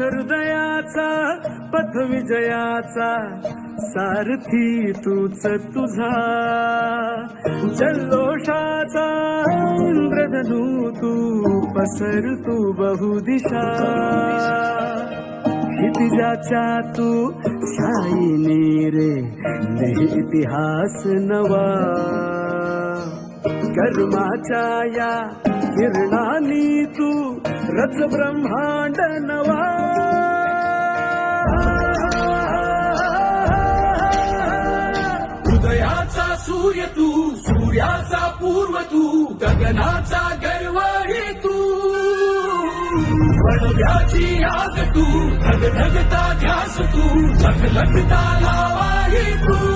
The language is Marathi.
नाथ हृदयाचा पथ विजयाचा सारथी तूच तुझा. जल्लोषाचा इंद्रधनू तू पसर तू बहुदिशा. क्षितिजाच्या तू साईने रे इतिहास नवा. कर्माच्या या किरणानी तू रच ब्रह्मांड नवा. सूर्य तू, सूर्याचा पूर्व तू, गगनाचा गर्वही तू. पडव्याची आग तू, धगधगता ध्यास तू, लखलखता लावाही तू.